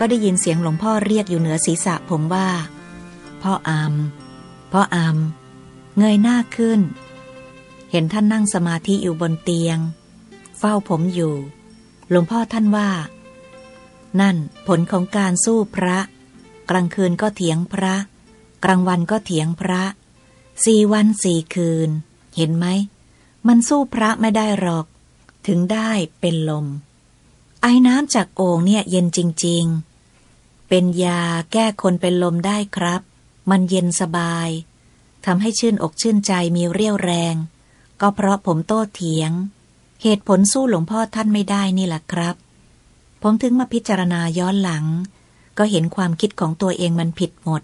ก็ได้ยินเสียงหลวงพ่อเรียกอยู่เหนือศีรษะผมว่า พ่ออามพ่ออามเงยหน้าขึ้น เห็นท่านนั่งสมาธิอยู่บนเตียง เฝ้าผมอยู่ หลวงพ่อท่านว่า นั่นผลของการสู้พระ กลางคืนก็เถียงพระ กลางวันก็เถียงพระสี่วันสี่คืน เห็นไหม มันสู้พระไม่ได้หรอก ถึงได้เป็นลม ไอ้น้ำจากโอ่งเนี่ยเย็นจริง ๆ เป็นยาแก้คนเป็นลมได้ครับ มันเย็นสบายทำให้ชื่นอกชื่นใจมีเรี่ยวแรง ก็เพราะผมโต้เถียง เหตุผลสู้หลวงพ่อท่านไม่ได้นี่แหละครับ ผมถึงมาพิจารณาย้อนหลัง ก็เห็นความคิดของตัวเองมันผิดหมด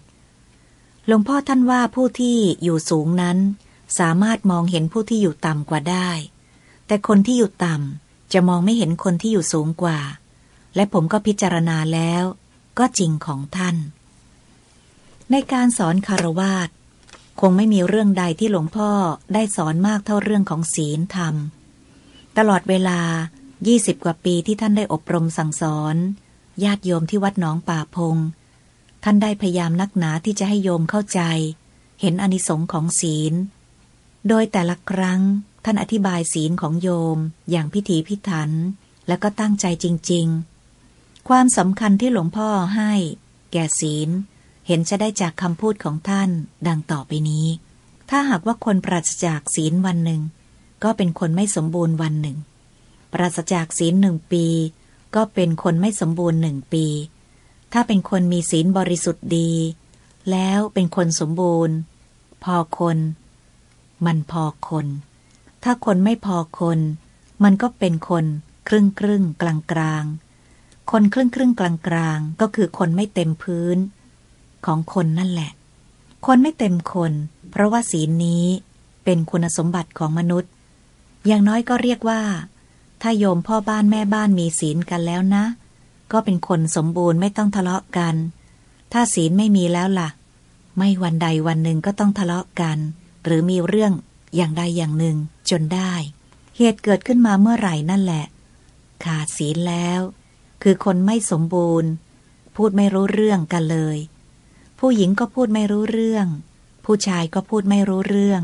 หลวงพ่อท่านว่าผู้ที่อยู่สูงนั้น สามารถมองเห็นผู้ที่อยู่ต่ำกว่าได้ แต่คนที่อยู่ต่ำจะมองไม่เห็นคนที่อยู่สูงกว่า และผมก็พิจารณาแล้ว ก็จริงของท่าน ในการสอนคารวาสคงไม่มีเรื่องใดที่หลวงพ่อได้สอนมากเท่าเรื่องของศีลธรรม ตลอดเวลา 20 กว่าปีที่ท่านได้อบรมสั่งสอน ญาติโยมที่วัดหนองป่าพง ท่านได้พยายามนักหนาที่จะให้โยมเข้าใจ เห็นอนิสงค์ของศีล โดยแต่ละครั้งท่านอธิบายศีลของโยม อย่างพิถีพิถัน และก็ตั้งใจจริง ๆ ความสำคัญที่หลวงพ่อให้ แก่ศีล เห็นจะได้จากคำพูดของท่านดังต่อไปนี้ ถ้าหากว่าคนปราศจากศีลวันหนึ่ง ก็เป็นคนไม่สมบูรณ์วันหนึ่ง ปราศจากศีลหนึ่งปี ก็เป็นคนไม่สมบูรณ์หนึ่งปี ถ้าเป็นคนมีศีลบริสุทธิ์ดี แล้วเป็นคนสมบูรณ์ พอคน มันพอคน ถ้าคนไม่พอคน มันก็เป็นคนครึ่งครึ่งกลางกลาง คนครึ่งครึ่งกลางกลางก็คือคนไม่เต็มพื้น ของคนนั่นแหละ คนไม่เต็มคน เพราะว่าศีลนี้เป็นคุณสมบัติของมนุษย์ อย่างน้อยก็เรียกว่า ถ้าโยมพ่อบ้านแม่บ้านมีศีลกันแล้วนะ ก็เป็นคนสมบูรณ์ไม่ต้องทะเลาะกัน ถ้าศีลไม่มีแล้วล่ะ ไม่วันใดวันหนึ่งก็ต้องทะเลาะกัน หรือมีเรื่องอย่างใดอย่างหนึ่งจนได้ เหตุเกิดขึ้นมาเมื่อไหร่นั่นแหละ ขาดศีลแล้ว คือคนไม่สมบูรณ์ พูดไม่รู้เรื่องกันเลย ผู้หญิงก็พูดไม่รู้เรื่อง ผู้ชายก็พูดไม่รู้เรื่อง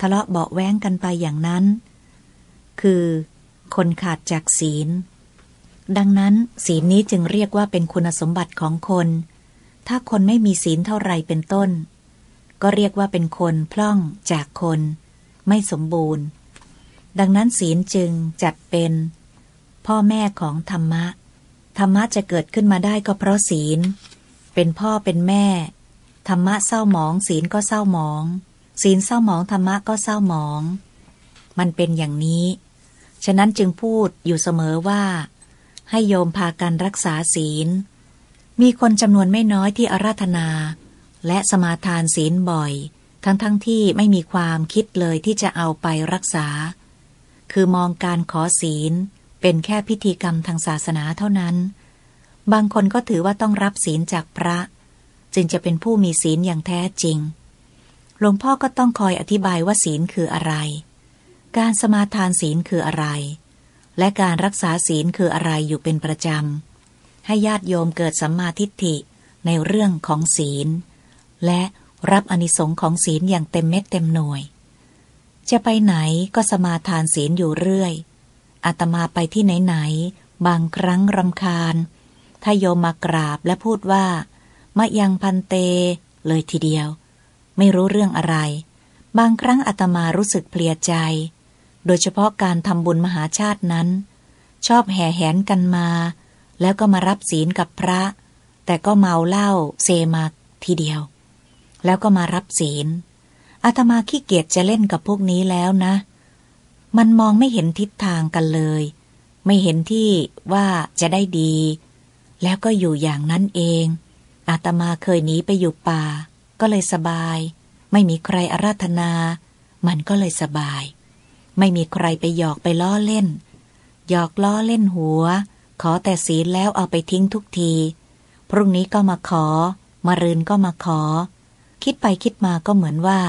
ทะเลาะเบาแว้งกันไปอย่างนั้น คือคนขาดจากศีล ดังนั้นศีลนี้จึงเรียกว่าเป็นคุณสมบัติของคน ถ้าคนไม่มีศีลเท่าไรเป็นต้น ก็เรียกว่าเป็นคนพล่องจากคน ไม่สมบูรณ์ ดังนั้นศีลจึงจัดเป็น พ่อแม่ของธรรมะ ธรรมะจะเกิดขึ้นมาได้ก็เพราะศีล เป็นพ่อเป็นแม่ ธรรมะเศร้าหมอง ศีลก็เศร้าหมอง ศีลเศร้าหมองธรรมะก็เศร้าหมอง มันเป็นอย่างนี้ ฉะนั้นจึงพูดอยู่เสมอว่า ให้โยมพากันรักษาศีล มีคนจำนวนไม่น้อยที่อาราธนา และสมาทานศีลบ่อย ทั้งๆทที่ไม่มีความคิดเลยที่จะเอาไปรักษา คือมองการขอศีล เป็นแค่พิธีกรรมทางศาสนาเท่านั้น บางคนก็ถือว่าต้องรับศีลจากพระ จึงจะเป็นผู้มีศีลอย่างแท้จริง หลวงพ่อก็ต้องคอยอธิบายว่าศีลคืออะไร การสมาทานศีลคืออะไร และการรักษาศีลคืออะไรอยู่เป็นประจำ ให้ญาติโยมเกิดสัมมาทิฏฐิในเรื่องของศีล และรับอนิสงค์ของศีลอย่างเต็มเม็ดเต็มหน่วย จะไปไหนก็สมาทานศีลอยู่เรื่อย อาตมาไปที่ไหนๆ บางครั้งรำคาญ ถ้าโยมมากราบและพูดว่ามะยังพันเต เลยทีเดียว ไม่รู้เรื่องอะไร บางครั้งอาตมารู้สึกเพลียใจ โดยเฉพาะการทำบุญมหาชาตินั้น ชอบแห่แหนกันมา แล้วก็มารับศีลกับพระ แต่ก็เมาเหล้าเซมาทีเดียว แล้วก็มารับศีลอาตมาขี้เกียจจะเล่นกับพวกนี้แล้วนะ มันมองไม่เห็นทิศทางกันเลย ไม่เห็นที่ว่าจะได้ดี แล้วก็อยู่อย่างนั้นเอง อาตมาเคยหนีไปอยู่ป่า ก็เลยสบาย ไม่มีใครอาราธนา มันก็เลยสบาย ไม่มีใครไปหยอกไปล้อเล่น หยอกล้อเล่นหัว ขอแต่ศีลแล้วเอาไปทิ้งทุกที พรุ่งนี้ก็มาขอ มารืนก็มาขอ คิดไปคิดมาก็เหมือนว่า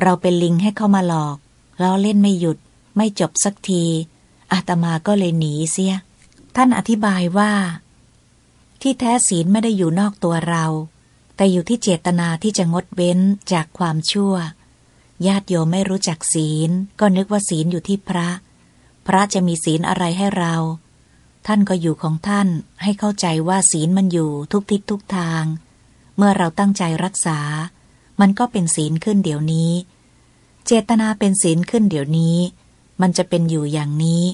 เราเป็นลิงให้เขามาหลอกล้อเล่นไม่หยุด ไม่จบสักที อาตมาก็เลยหนีเสีย ท่านอธิบายว่า ที่แท้ศีลไม่ได้อยู่นอกตัวเรา แต่อยู่ที่เจตนาที่จะงดเว้นจากความชั่ว ญาติโยมไม่รู้จักศีล ก็นึกว่าศีลอยู่ที่พระ พระจะมีศีลอะไรให้เรา ท่านก็อยู่ของท่านให้เข้าใจว่าศีลมันอยู่ทุกทิศทุกทาง เมื่อเราตั้งใจรักษา มันก็เป็นศีลขึ้นเดี๋ยวนี้เจตนาเป็นศีลขึ้นเดี๋ยวนี้ มันจะเป็นอยู่อย่างนี้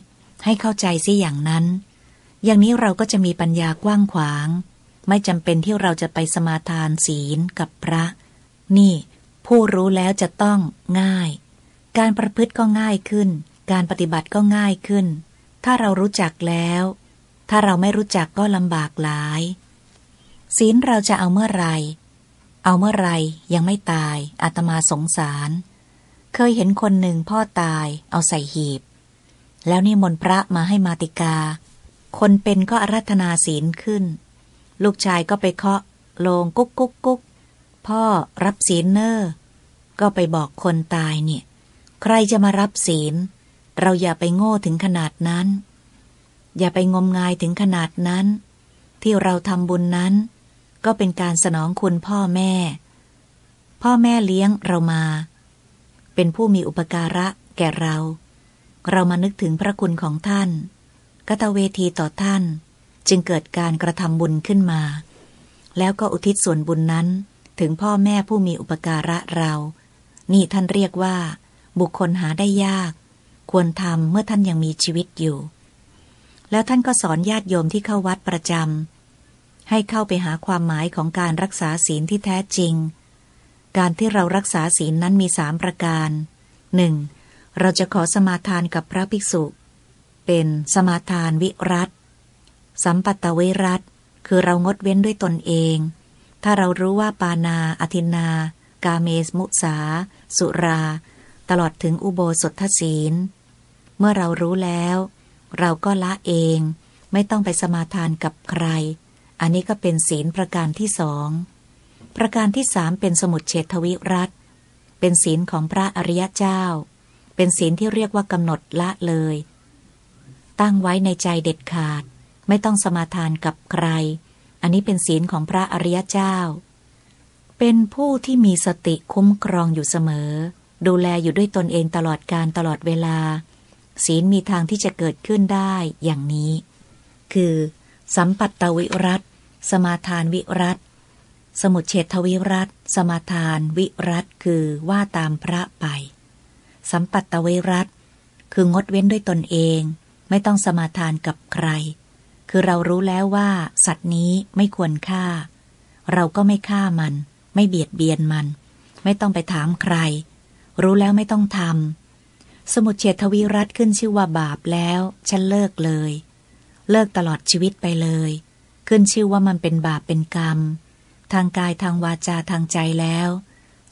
ให้เข้าใจสิอย่างนั้น อย่างนี้เราก็จะมีปัญญากว้างขวาง ไม่จำเป็นที่เราจะไปสมาทานศีลกับพระ นี่ ผู้รู้แล้วจะต้องง่าย การประพฤติก็ง่ายขึ้น การปฏิบัติก็ง่ายขึ้น ถ้าเรารู้จักแล้ว ถ้าเราไม่รู้จักก็ลำบากหลาย ศีลเราจะเอาเมื่อไรเอาเมื่อไรยังไม่ตายอาตมาสงสาร เคยเห็นคนหนึ่งพ่อตายเอาใส่หีบ แล้วนี่มนพระมาให้มาติกา คนเป็นก็อารัธนาศีลขึ้น ลูกชายก็ไปเคาะโลงกุ๊กกุ๊กกุ๊กพ่อรับศีลเนอร์ก็ไปบอกคนตายเนี่ย ใครจะมารับศีล เราอย่าไปโง่ถึงขนาดนั้น อย่าไปงมงายถึงขนาดนั้น ที่เราทำบุญนั้น ก็เป็นการสนองคุณพ่อแม่ พ่อแม่เลี้ยงเรามา เป็นผู้มีอุปการะแก่เรา เรามานึกถึงพระคุณของท่าน กตเวทีต่อท่านจึงเกิดการกระทำบุญขึ้นมา แล้วก็อุทิศส่วนบุญนั้น ถึงพ่อแม่ผู้มีอุปการะเรา นี่ท่านเรียกว่า บุคคลหาได้ยาก ควรทำเมื่อท่านยังมีชีวิตอยู่ แล้วท่านก็สอนญาติโยมที่เข้าวัดประจำให้เข้าไปหาความหมายของการรักษาศีลที่แท้จริง การที่เรารักษาศีลนั้นมีสามประการหนึ่งเราจะขอสมาทานกับพระภิกษุ เป็นสมาทานวิรัตสัมปัตตวิรัตคือเรางดเว้นด้วยตนเอง ถ้าเรารู้ว่าปานาอธินา กาเมสมุสา สุรา ตลอดถึงอุโบสถศีล เมื่อเรารู้แล้ว เราก็ละเอง ไม่ต้องไปสมาทานกับใคร อันนี้ก็เป็นศีลประการที่สอง ประการที่สามเป็นสมุดเฉทวิรัตเป็นศีลของพระอริยเจ้า เป็นศีลที่เรียกว่ากำหนดละเลย ตั้งไว้ในใจเด็ดขาด ไม่ต้องสมาทานกับใคร อันนี้เป็นศีลของพระอริยเจ้า เป็นผู้ที่มีสติคุ้มครองอยู่เสมอ ดูแลอยู่ด้วยตนเองตลอดการตลอดเวลา ศีลมีทางที่จะเกิดขึ้นได้อย่างนี้ คือ สัมปัตตวิรัตสมาทานวิรัต สมุดเฉทวิรัตสมาทาน วิรัตคือว่าตามพระไป สัมปัตตวิรัตคืองดเว้นด้วยตนเอง ไม่ต้องสมาทานกับใคร คือเรารู้แล้วว่า สัตว์นี้ไม่ควรฆ่า เราก็ไม่ฆ่ามัน ไม่เบียดเบียนมัน ไม่ต้องไปถามใคร รู้แล้วไม่ต้องทำสมุดเฉทวีรัตขึ้นชื่อว่าบาปแล้ว ฉันเลิกเลย เลิกตลอดชีวิตไปเลย ขึ้นชื่อว่ามันเป็นบาปเป็นกรรม ทางกายทางวาจาทางใจแล้ว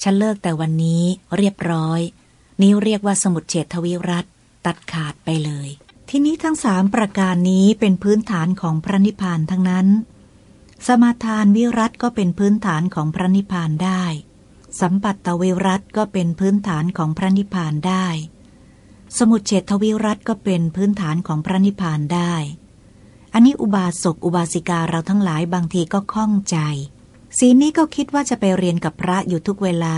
ฉันเลิกแต่วันนี้เรียบร้อย นี้เรียกว่าสมุดเฉทวีรัตตัดขาดไปเลย ที่นี้ทั้งสามประการนี้เป็นพื้นฐานของพระนิพพานทั้งนั้น สมาทานวิรัตก็เป็นพื้นฐานของพระนิพพานได้ สัมปัตตวิรัตก็เป็นพื้นฐานของพระนิพพานได้ สมุทเฉทวิรัตก็เป็นพื้นฐานของพระนิพพานได้ อันนี้อุบาสกอุบาสิกาเราทั้งหลายบางทีก็ข้องใจ สีนี้ก็คิดว่าจะไปเรียนกับพระอยู่ทุกเวลา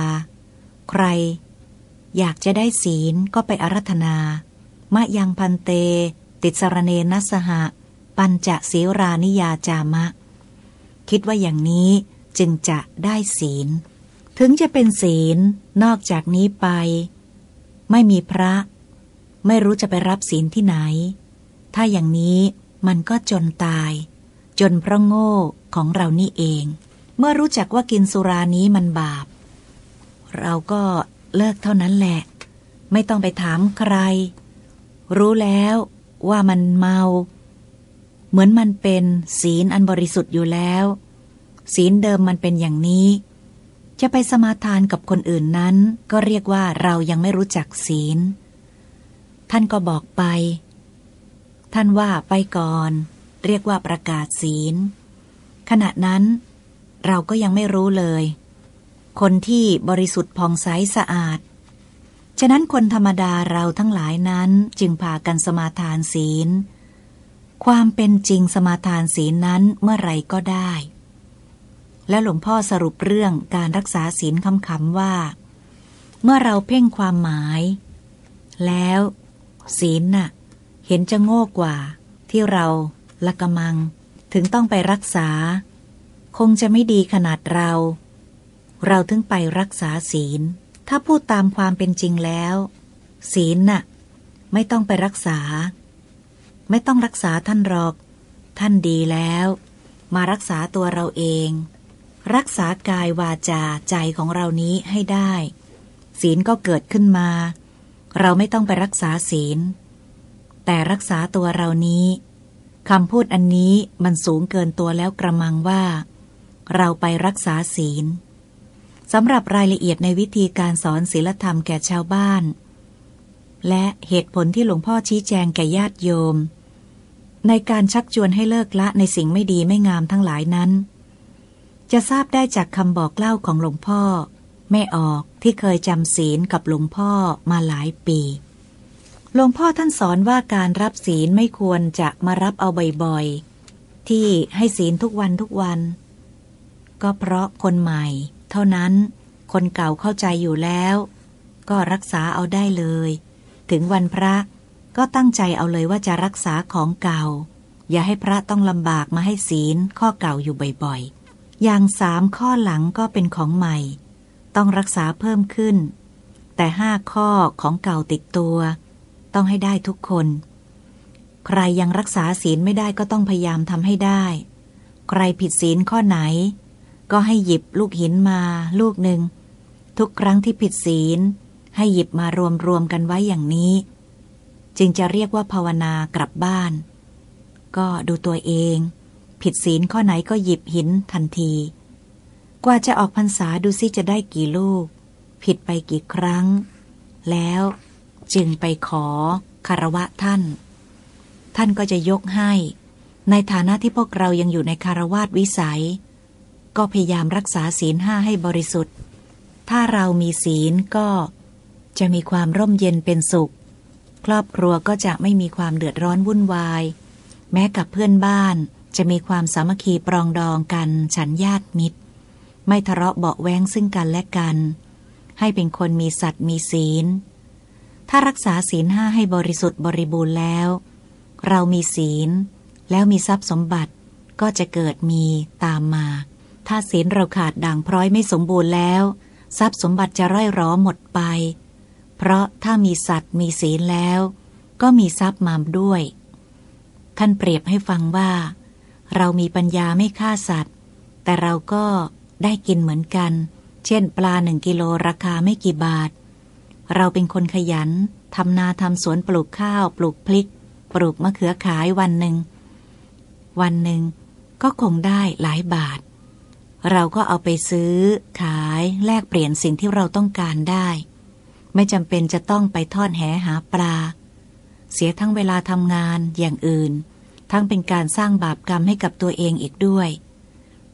ใคร อยากจะได้ศีลก็ไปอารัธนามะยังพันเต ติสรเนนัสหะ ปัญจศีรานิยาจามะ คิดว่าอย่างนี้จึงจะได้ศีล ถึงจะเป็นศีลนอกจากนี้ไป ไม่มีพระ ไม่รู้จะไปรับศีลที่ไหน ถ้าอย่างนี้มันก็จนตาย จนเพราะโง่ของเรานี่เอง เมื่อรู้จักว่ากินสุรานี้มันบาป เราก็เลิกเท่านั้นแหละ ไม่ต้องไปถามใคร รู้แล้วว่ามันเมา เหมือนมันเป็นศีลอันบริสุทธิ์อยู่แล้ว ศีลเดิมมันเป็นอย่างนี้ จะไปสมาทานกับคนอื่นนั้น ก็เรียกว่าเรายังไม่รู้จักศีล ท่านก็บอกไป ท่านว่าไปก่อน เรียกว่าประกาศศีล ขณะนั้น เราก็ยังไม่รู้เลย คนที่บริสุทธิ์ผ่องใสสะอาด ฉะนั้นคนธรรมดาเราทั้งหลายนั้นจึงพากันสมาทานศีล ความเป็นจริงสมาทานศีลนั้นเมื่อไรก็ได้ และหลวงพ่อสรุปเรื่องการรักษาศีลคำๆว่า เมื่อเราเพ่งความหมาย แล้ว ศีลน่ะ เห็นจะโง่กว่าที่เราละกมัง ถึงต้องไปรักษา คงจะไม่ดีขนาดเรา เราถึงไปรักษาศีล ถ้าพูดตามความเป็นจริงแล้ว ศีลน่ะ ไม่ต้องไปรักษา ไม่ต้องรักษาท่านหรอก ท่านดีแล้ว มารักษาตัวเราเอง รักษากายวาจาใจของเรานี้ให้ได้ ศีลก็เกิดขึ้นมา เราไม่ต้องไปรักษาศีล แต่รักษาตัวเรานี้คำพูดอันนี้มันสูงเกินตัวแล้วกระมังว่า เราไปรักษาศีลสำหรับรายละเอียดในวิธีการสอนศีลธรรมแก่ชาวบ้าน และเหตุผลที่หลวงพ่อชี้แจงแก่ญาติโยม ในการชักชวนให้เลิกละในสิ่งไม่ดีไม่งามทั้งหลายนั้น จะทราบได้จากคำบอกเล่าของหลวงพ่อ แม่ออกที่เคยจำศีลกับหลวงพ่อมาหลายปีหลวงพ่อท่านสอนว่าการรับศีลไม่ควรจะมารับเอาบ่อยๆที่ให้ศีลทุกวันทุกวัน ก็เพราะคนใหม่ เท่านั้น คนเก่าเข้าใจอยู่แล้ว ก็รักษาเอาได้เลย ถึงวันพระก็ตั้งใจเอาเลยว่าจะรักษาของเก่า อย่าให้พระต้องลำบากมาให้ศีลข้อเก่าอยู่บ่อยๆ อย่างสามข้อหลังก็เป็นของใหม่ ต้องรักษาเพิ่มขึ้น แต่ห้าข้อของเก่าติดตัว ต้องให้ได้ทุกคน ใครยังรักษาศีลไม่ได้ก็ต้องพยายามทำให้ได้ ใครผิดศีลข้อไหน ก็ให้หยิบลูกหินมาลูกหนึ่ง ทุกครั้งที่ผิดศีล ให้หยิบมารวมรวมกันไว้อย่างนี้ จึงจะเรียกว่าภาวนากลับบ้าน ก็ดูตัวเอง ผิดศีลข้อไหนก็หยิบหินทันที กว่าจะออกพรรษาดูซิจะได้กี่ลูก ผิดไปกี่ครั้ง แล้วจึงไปขอคารวะท่าน ท่านก็จะยกให้ ในฐานะที่พวกเรายังอยู่ในคารวาสวิสัย ก็พยายามรักษาศีลห้าให้บริสุทธิ์ ถ้าเรามีศีลก็จะมีความร่มเย็นเป็นสุข ครอบครัวก็จะไม่มีความเดือดร้อนวุ่นวาย แม้กับเพื่อนบ้านจะมีความสามัคคีปรองดองกันฉันญาติมิตร ไม่ทะเลาะเบาแวงซึ่งกันและกัน ให้เป็นคนมีสัตว์มีศีล ถ้ารักษาศีลห้าให้บริสุทธิ์บริบูรณ์แล้ว เรามีศีล แล้วมีทรัพย์สมบัติก็จะเกิดมีตามมา ถ้าศีลเราขาดด่างพร้อยไม่สมบูรณ์แล้ว ทรัพย์สมบัติจะร่อยร้อหมดไป เพราะถ้ามีสัตว์มีศีลแล้ว ก็มีทรัพย์มามด้วย ท่านเปรียบให้ฟังว่า เรามีปัญญาไม่ฆ่าสัตว์ แต่เราก็ได้กินเหมือนกัน เช่น ปลาหนึ่งกิโลราคาไม่กี่บาท เราเป็นคนขยันทำนาทำสวนปลูกข้าว ปลูกพลิก ปลูกมะเขือขายวันหนึ่ง วันหนึ่งก็คงได้หลายบาท เราก็เอาไปซื้อ ขายแลกเปลี่ยนสิ่งที่เราต้องการได้ ไม่จำเป็นจะต้องไปทอดแหหาปลา เสียทั้งเวลาทำงานอย่างอื่น ทั้งเป็นการสร้างบาปกรรมให้กับตัวเองอีกด้วย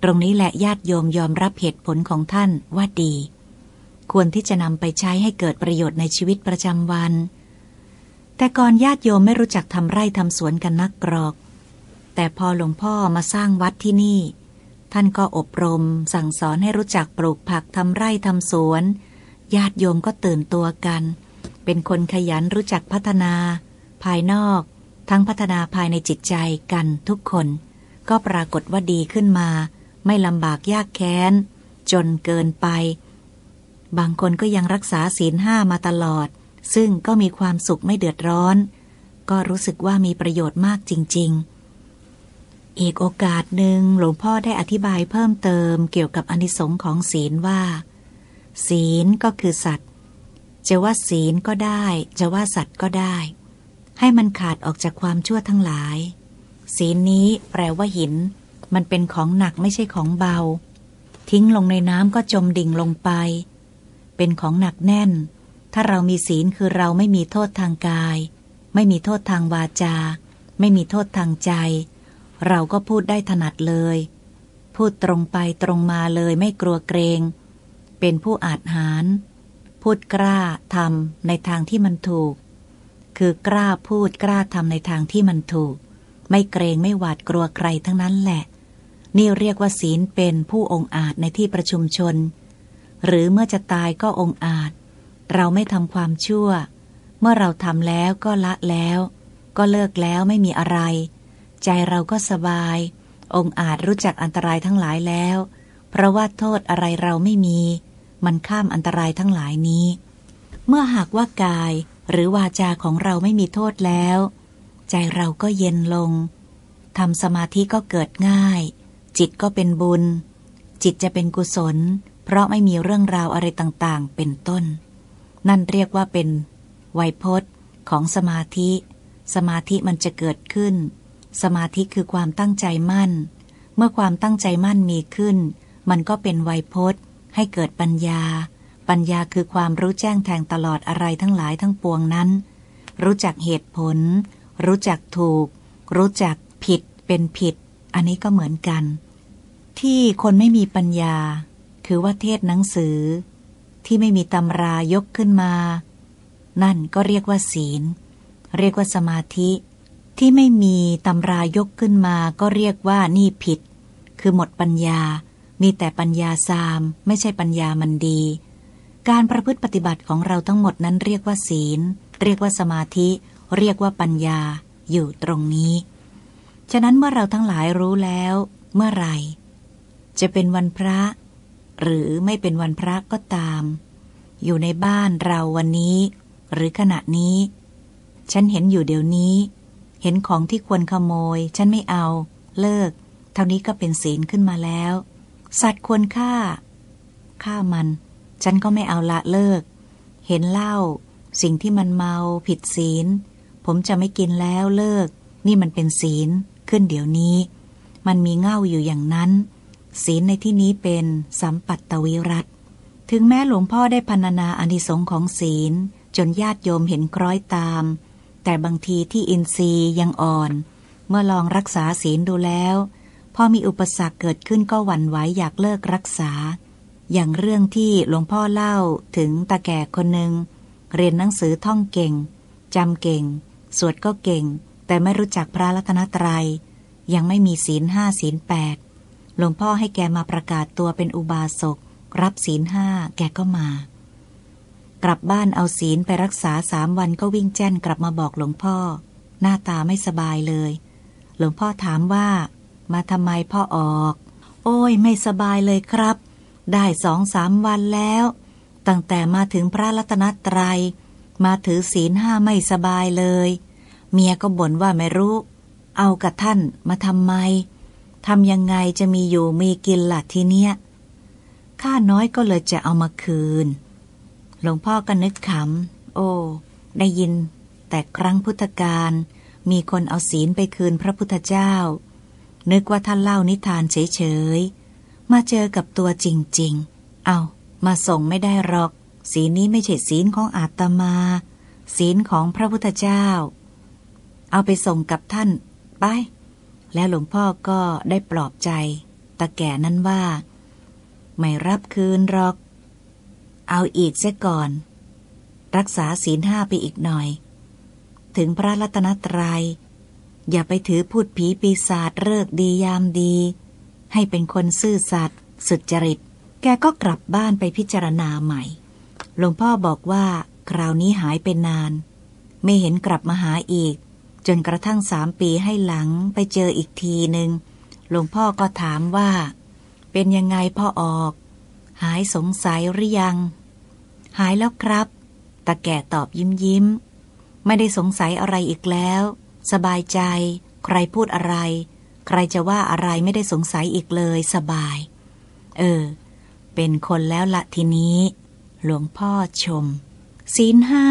ตรงนี้แหละญาติโยมยอมรับเหตุผลของท่านว่าดี ควรที่จะนำไปใช้ให้เกิดประโยชน์ในชีวิตประจำวัน แต่ก่อนญาติโยมไม่รู้จักทำไร่ทำสวนกันนักกรอก แต่พอหลวงพ่อมาสร้างวัดที่นี่ ท่านก็อบรม สั่งสอนให้รู้จักปลูกผักทำไร่ทำสวน ญาติโยมก็ตื่นตัวกัน เป็นคนขยันรู้จักพัฒนา ภายนอก ทั้งพัฒนาภายในจิตใจกันทุกคน ก็ปรากฏว่าดีขึ้นมา ไม่ลำบากยากแค้น จนเกินไป บางคนก็ยังรักษาศีลห้ามาตลอด ซึ่งก็มีความสุขไม่เดือดร้อน ก็รู้สึกว่ามีประโยชน์มากจริง ๆ อีกโอกาสหนึ่งหลวงพ่อได้อธิบายเพิ่มเติมเกี่ยวกับอนิสงค์ของศีลว่า ศีลก็คือสัตว์ จะว่าศีลก็ได้ จะว่าสัตว์ก็ได้ ให้มันขาดออกจากความชั่วทั้งหลาย ศีลนี้แปลว่าหิน มันเป็นของหนักไม่ใช่ของเบา ทิ้งลงในน้ำก็จมดิ่งลงไป เป็นของหนักแน่น ถ้าเรามีศีลคือเราไม่มีโทษทางกาย ไม่มีโทษทางวาจา ไม่มีโทษทางใจ เราก็พูดได้ถนัดเลย พูดตรงไปตรงมาเลยไม่กลัวเกรง เป็นผู้อาจหารพูดกล้าทำในทางที่มันถูก คือกล้าพูดกล้าทำในทางที่มันถูก ไม่เกรงไม่หวาดกลัวใครทั้งนั้นแหละ นี่เรียกว่าศีลเป็นผู้องอาจในที่ประชุมชน หรือเมื่อจะตายก็องอาจ เราไม่ทำความชั่ว เมื่อเราทำแล้วก็ละแล้ว ก็เลิกแล้วไม่มีอะไร ใจเราก็สบาย องอาจรู้จักอันตรายทั้งหลายแล้ว เพราะว่าโทษอะไรเราไม่มี มันข้ามอันตรายทั้งหลายนี้ เมื่อหากว่ากายหรือวาจาของเราไม่มีโทษแล้ว ใจเราก็เย็นลงทำสมาธิก็เกิดง่าย จิตก็เป็นบุญ จิตจะเป็นกุศล เพราะไม่มีเรื่องราวอะไรต่างๆ เป็นต้น นั่นเรียกว่าเป็นไวยพจน์ของสมาธิ สมาธิมันจะเกิดขึ้น สมาธิคือความตั้งใจมั่น เมื่อความตั้งใจมั่นมีขึ้น มันก็เป็นไวยพจน์ ให้เกิดปัญญา ปัญญาคือความรู้แจ้งแทงตลอดอะไรทั้งหลายทั้งปวงนั้น รู้จักเหตุผล รู้จักถูก รู้จักผิดเป็นผิด อันนี้ก็เหมือนกัน ที่คนไม่มีปัญญา คือว่าเทศหนังสือ ที่ไม่มีตำรายกขึ้นมา นั่นก็เรียกว่าศีล เรียกว่าสมาธิ ที่ไม่มีตำรายกขึ้นมาก็เรียกว่านี่ผิด คือหมดปัญญา มีแต่ปัญญาซาม ไม่ใช่ปัญญามันดี การประพฤติปฏิบัติของเราทั้งหมดนั้นเรียกว่าศีล เรียกว่าสมาธิ เรียกว่าปัญญาอยู่ตรงนี้ ฉะนั้นเมื่อเราทั้งหลายรู้แล้ว เมื่อไรจะเป็นวันพระ หรือไม่เป็นวันพระก็ตาม อยู่ในบ้านเราวันนี้ หรือขณะนี้ ฉันเห็นอยู่เดี๋ยวนี้ เห็นของที่ควรขโมย ฉันไม่เอา เลิก เท่านี้ก็เป็นศีลขึ้นมาแล้ว สัตว์ควรฆ่าฆ่ามัน ฉันก็ไม่เอาละเลิก เห็นเหล้าสิ่งที่มันเมาผิดศีล ผมจะไม่กินแล้วเลิก นี่มันเป็นศีลขึ้นเดี๋ยวนี้ มันมีเง่าอยู่อย่างนั้น ศีลในที่นี้เป็นสัมปัตตวิรัตถึงแม้หลวงพ่อได้พรรณนาอนิสงค์ของศีล จนญาติโยมเห็นคล้อยตาม แต่บางทีที่อินทรีย์ยังอ่อน เมื่อลองรักษาศีลดูแล้ว พอมีอุปสรรคเกิดขึ้นก็หวั่นไหวอยากเลิกรักษา อย่างเรื่องที่หลวงพ่อเล่าถึงตาแก่คนหนึ่งเรียนหนังสือท่องเก่งจำเก่ง สวดก็เก่ง แต่ไม่รู้จักพระรัตนตรยัย ยังไม่มีศีลห้าศีลแปดหลวงพ่อให้แกมาประกาศตัวเป็นอุบาสกรับศีลห้าแกก็มา กลับบ้านเอาศีลไปรักษาสามวันก็วิ่งแจ้นกลับมาบอกหลวงพ่อ หน้าตาไม่สบายเลย หลวงพ่อถามว่า มาทำไมพ่อออก โอ้ยไม่สบายเลยครับ ได้สองสามวันแล้ว ตั้งแต่มาถึงพระรัตนตรยัย มาถือศีลห้าไม่สบายเลย เมียก็บ่นว่าไม่รู้ เอากับท่านมาทำไมทำยังไงจะมีอยู่มีกินละทีเนี้ยข้าน้อยก็เลยจะเอามาคืน หลวงพ่อก็นึกขำ โอ้ ได้ยิน แต่ครั้งพุทธกาลมีคนเอาศีลไปคืนพระพุทธเจ้า นึกว่าท่านเล่านิทานเฉยๆ มาเจอกับตัวจริงๆ เอามาส่งไม่ได้หรอก ศีลนี้ไม่ใช่ศีลของอาตมา ศีลของพระพุทธเจ้า เอาไปส่งกับท่าน ไป แล้วหลวงพ่อก็ได้ปลอบใจตาแก่นั้นว่า ไม่รับคืนหรอก เอาอีกเสียก่อน รักษาศีลห้าไปอีกหน่อย ถึงพระรัตนตรยัย อย่าไปถือพูดผีปีศาจเลิกดียามดี ให้เป็นคนซื่อสัตย์สุจริต แกก็กลับบ้านไปพิจารณาใหม่ หลวงพ่อบอกว่าคราวนี้หายไปนาน ไม่เห็นกลับมาหาอีก จนกระทั่งสามปีให้หลังไปเจออีกทีหนึ่งหลวงพ่อก็ถามว่า เป็นยังไงพ่อออก หายสงสัยหรือยัง หายแล้วครับ ตาแก่ตอบยิ้มยิ้ม ไม่ได้สงสัยอะไรอีกแล้ว สบายใจ ใครพูดอะไร ใครจะว่าอะไรไม่ได้สงสัยอีกเลยสบาย เออ เป็นคนแล้วละทีนี้ หลวงพ่อชม ศีลห้า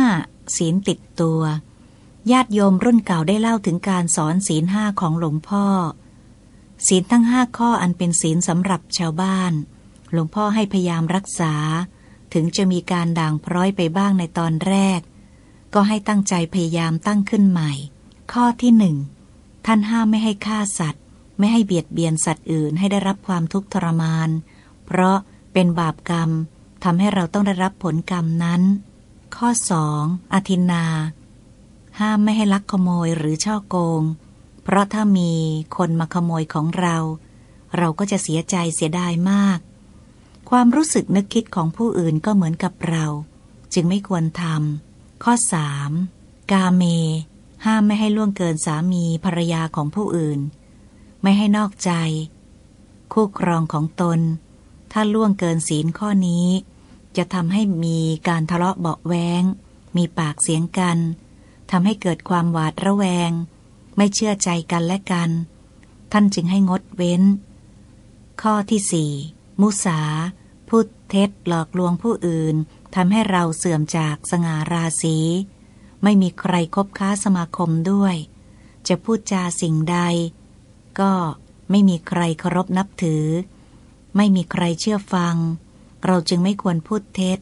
ศีลติดตัว ญาติโยมรุ่นเก่าได้เล่าถึงการสอนศีลห้าของหลวงพ่อ ศีลทั้งห้าข้ออันเป็นศีลสำหรับชาวบ้าน หลวงพ่อให้พยายามรักษา ถึงจะมีการด่างพร้อยไปบ้างในตอนแรก ก็ให้ตั้งใจพยายามตั้งขึ้นใหม่ ข้อที่หนึ่งท่านห้ามไม่ให้ฆ่าสัตว์ ไม่ให้เบียดเบียนสัตว์อื่นให้ได้รับความทุกข์ทรมาน เพราะเป็นบาปกรรมทำให้เราต้องได้รับผลกรรมนั้น ข้อสองอธินา ห้ามไม่ให้ลักขโมยหรือช่อโกง เพเพราะถ้ามีคนมาขโมยของเรา เราก็จะเสียใจเสียดายมาก ความรู้สึกนึกคิดของผู้อื่นก็เหมือนกับเรา จึงไม่ควรทำข้อสามกาเม ห้ามไม่ให้ล่วงเกินสามีภรรยาของผู้อื่น ไม่ให้นอกใจ คู่ครองของตน ถ้าล่วงเกินศีลข้อนี้ จะทำให้มีการทะเลาะเบาแวงมีปากเสียงกันทำให้เกิดความหวาดระแวง ไม่เชื่อใจกันและกัน ท่านจึงให้งดเว้น ข้อที่สี่ มุสา พูดเท็จหลอกลวงผู้อื่นทำให้เราเสื่อมจากสง่าราศี ไม่มีใครคบค้าสมาคมด้วย จะพูดจาสิ่งใด ก็ไม่มีใครเคารพนับถือ ไม่มีใครเชื่อฟัง เราจึงไม่ควรพูดเท็จ